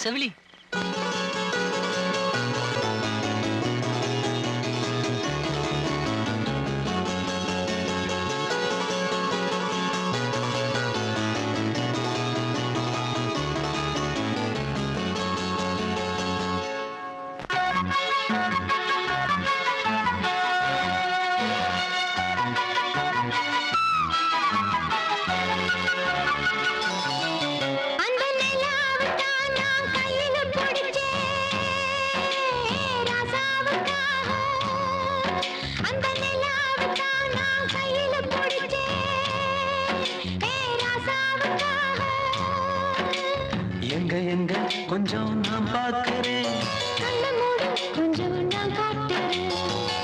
செவிலி கொஞ்சம் நான் பார்க்கிறேன் கொஞ்சம் நான் காட்டுறேன்.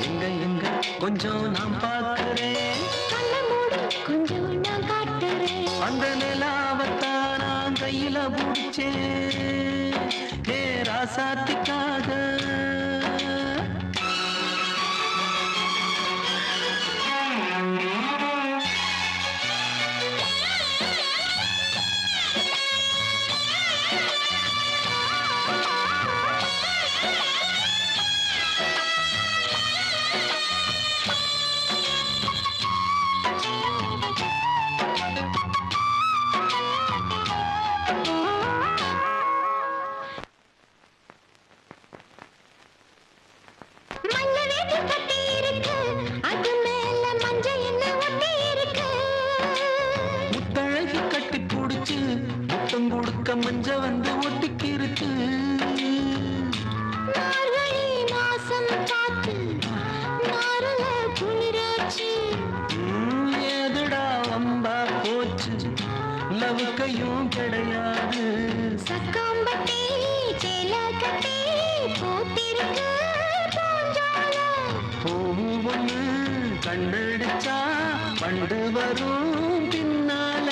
எங்க எங்க கொஞ்சம் நான் பார்க்கிறேன் கொஞ்சம் நான் காட்டுறேன். அந்த நிலாவத்தான் நான் கையில பிடிச்சேன் ஏ ராசாத்திக்காக முத்தழகி கட்டி பிடிச்சு முத்தம் கொடுக்க மஞ்ச வந்து கண்டடிச்சா பண்டு வரும் பின்னால.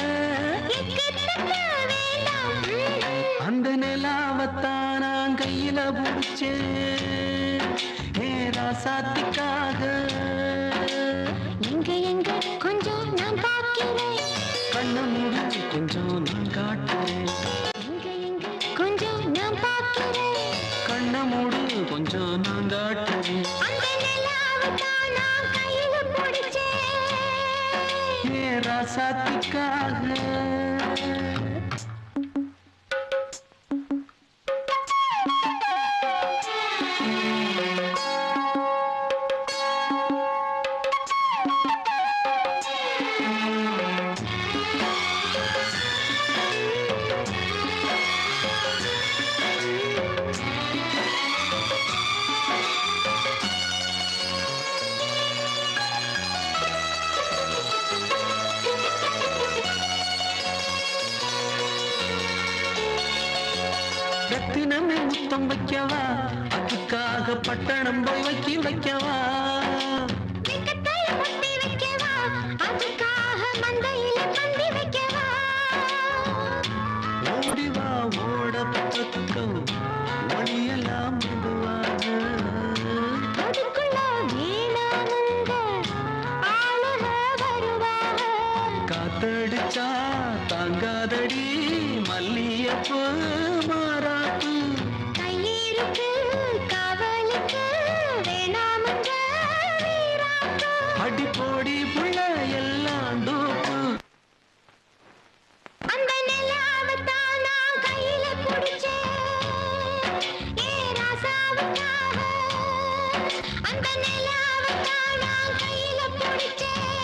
அந்த நிலாவத்தான் நான் கையில பிடிச்சேன். ஏ ராசாத்திக்காக. எங்க எங்க கொஞ்சம் நான் பார்க்கிறேன். கண்ண மூடி கொஞ்சம் நான் காட்டுறேன். எங்க எங்க கொஞ்சம் நான் பார்க்கிறேன். கண்ண மூடு கொஞ்சம் நான் காட்டுறேன். ஏ ராசாத்திக்காக ரத்தினமே முத்தம் வைக்கவா? அதுக்காக பட்டணம் போய் வைக்கி வைக்கவா? ஓடிவா ஓட பக்கம் வருவாக. காத்தடிச்சா தாங்காதடி மல்லியப்பூ நான் கையில பிடிச்சேன்